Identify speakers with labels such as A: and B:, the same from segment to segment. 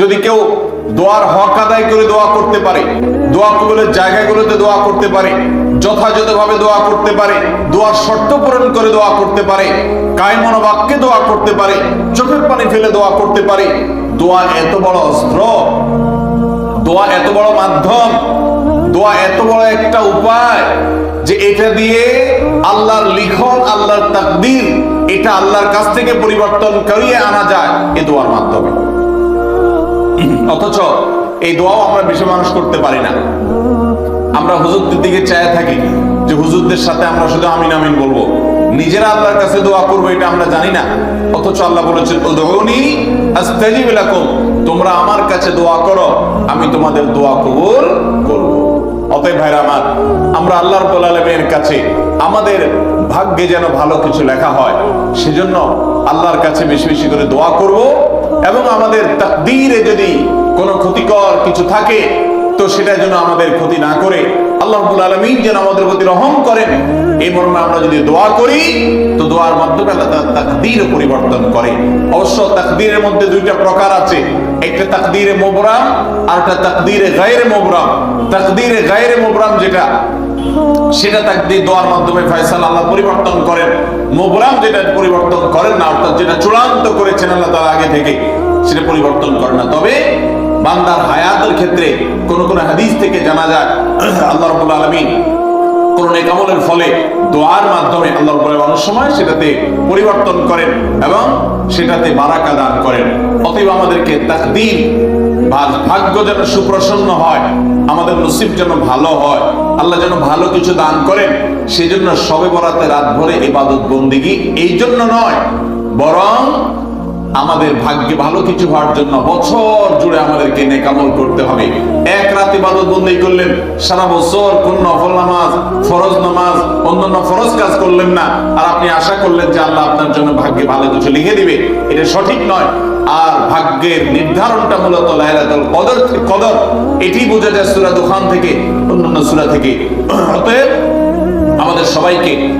A: যদি কেউ দোয়ার হক আদায় করে দোয়া করতে পারে, দোয়া কবুলের জায়গাগুলোতে দোয়া করতে পারে, যথাযথভাবে দোয়া করতে পারে, দোয়ার শর্ত পূরণ করে দোয়া করতে পারে কায় মনোবাক্যে দোয়া করতে পারে, চোখের পানি ফেলে দোয়া করতে পারে, দোয়া এত বড় অস্ত্র, দোয়া এত বড় মাধ্যম, দোয়া এত বড় একটা উপায় যে এটা দিয়ে আল্লাহর লিখন, আল্লাহর তাকদির, এটা আল্লাহর কাছ থেকে পরিবর্তন করিয়ে আনা যায় এ দোয়ার মাধ্যমে। অথচ এই দোয়াও আমরা বেশি মানুষ করতে পারি না। আমরা হুজুরদের দিকে চায় থাকি যে হুজুরদের সাথে আমরা শুধু আমিন আমিন বলব। নিজেরা আল্লাহর কাছে দোয়া করব এটা আমরা জানি না। অথচ আল্লাহ বলেছেন, উদউনি আস্তাজিব লাকুম। তোমরা আমার কাছে দোয়া করো, আমি তোমাদের দোয়া কবুল করব। অতএব ভাইরা আমার, আমরা আল্লাহর আলামিনের কাছে আমাদের ভাগ্যে যেন ভালো কিছু লেখা হয়, সেজন্য আল্লাহর কাছে বেশি বেশি করে দোয়া করব। এবং আমাদের তাকদীরে যদি কোনো ক্ষতিকর কিছু থাকে, তো সেটা যেন আমাদের ক্ষতি না করে আল্লাহ রাব্বুল আলামিন যেন আমাদের প্রতি রহম করেন। এই মর্মে আমরা যদি দোয়া করি, তো দোয়ার মাধ্যমে আল্লাহ তাকদীর পরিবর্তন করে। অবশ্য তাকদীরের মধ্যে দুইটা প্রকার আছে। একটা তাকদীরে মোবরাম আর একটা তাকদীরে গায়রে মোবরাম তাকদীরে গায়রে মোবরাম যেটা সেটা তাকদীর দোয়ার মাধ্যমে ফয়সালা আল্লাহ পরিবর্তন করেন। মোবরাম যেটা পরিবর্তন করেন না, অর্থাৎ যেটা চূড়ান্ত করেছেন আল্লাহ তাআলা আগে থেকে, সেটা পরিবর্তন করেন না। তবে বান্দার হায়াতের ক্ষেত্রে কোন কোন হাদিস থেকে জানা যায়, আল্লাহ রাব্বুল আলামিন কোন ফলে দোয়ার মাধ্যমে আল্লাহ আলামিন অনেক সময় সেটাতে পরিবর্তন করেন এবং সেটাতে বারাকা দান করেন। অতএব আমাদেরকে ভাগ্য যেন সুপ্রসন্ন হয় আমাদের নসিব যেন ভালো হয়, আল্লাহ যেন ভালো কিছু দান করেন সেই জন্য সবে বরাতে রাত ভরে ইবাদত বন্দিগি এই জন্য নয়, বরং আমাদের ভাগ্যে ভালো কিছু হওয়ার জন্য বছর জুড়ে আমাদেরকে নেকামল করতে হবে। এক রাতে ইবাদত বন্দি করলেন, সারা বছর কোন নফল নামাজ, ফরজ নামাজ, অন্যান্য ফরজ কাজ করলেন না। আর আপনি আশা করলেন যে আল্লাহ আপনার জন্য ভাগ্যে ভালো কিছু লিখে দিবে। এটা সঠিক নয়। আর ভাগ্যের নির্ধারণটা মূলত লাইলাতুল কদর কদর। এটি বোঝা যায় সূরা দোকান থেকে, অন্যান্য সূরা থেকে। অতএব আমাদের সবাইকে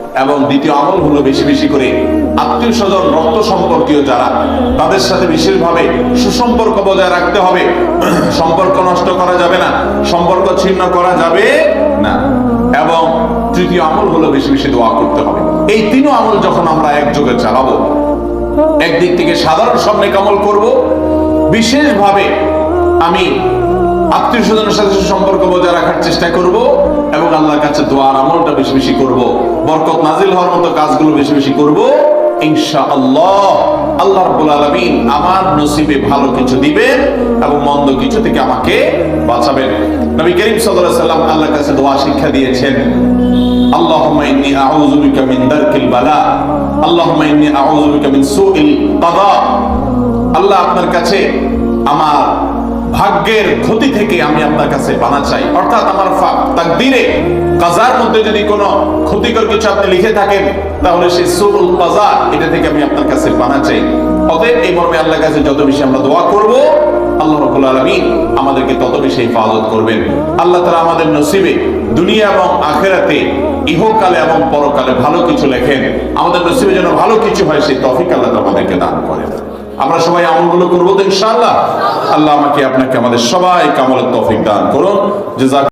A: এবং দ্বিতীয় আমল হলো বেশি বেশি করে আত্মীয় স্বজন, রক্ত সম্পর্কীয় যারা, তাদের সাথে বিশেষভাবে সুসম্পর্ক বজায় রাখতে হবে। সম্পর্ক নষ্ট করা যাবে না, সম্পর্ক ছিন্ন করা যাবে না। এবং তৃতীয় আমল হলো বেশি বেশি দোয়া করতে হবে। এই তিনও আমল যখন আমরা একযোগে চালাবো, একদিক থেকে সাধারণ সব নেকামল করব, বিশেষভাবে আমি আত্মীয় স্বজনের সাথে সম্পর্ক বজায় রাখার চেষ্টা করব এবং আল্লাহর কাছে দোয়ার আমলটা বেশি বেশি করব। বরকত নাজিল হওয়ার মতো কাজগুলো বেশি বেশি করব। ইনশাআল্লাহ আল্লাহ রাব্বুল আলামিন আমার নসিবে ভালো কিছু দিবেন এবং মন্দ কিছু থেকে আমাকে বাঁচাবেন। নবী করিম সাল্লাল্লাহু আলাইহি সাল্লাম আল্লাহর কাছে দোয়া শিক্ষা দিয়েছেন, আল্লাহুম্মা ইন্নী আউযু বিকা মিন দারকিল বালা, আল্লাহুম্মা ইন্নী আউযু বিকা মিন সুইল কাদা। আল্লাহ আপনার কাছে আমার ভাগ্যের ক্ষতি থেকে আমি আপনার কাছে পানা চাই। অর্থাৎ আমার তাকদীরে, কাজার মধ্যে যদি কোনো ক্ষতিকর কিছু আপনি লিখে থাকেন, তাহলে সেই সুরুল কাজা এটা থেকে আমি আপনার কাছে পানা চাই। অতএব এই মর্মে আল্লাহর কাছে যত বেশি আমরা দোয়া করব, আল্লাহ রাব্বুল আলামিন আমাদেরকে তত বেশি হেফাজত করবেন। আল্লাহ তাআলা আমাদের নসিবে দুনিয়া এবং আখেরাতে ইহকালে এবং পরকালে ভালো কিছু লেখেন। আমাদের নসিবে যেন ভালো কিছু হয়, সেই তৌফিক আল্লাহ আমরা সবাই আমলগুলো করব তো ইনশাআল্লাহ। আল্লাহ আমাকে আপনাকে আমাদের সবাই কামলের তফিক দান করুন। যে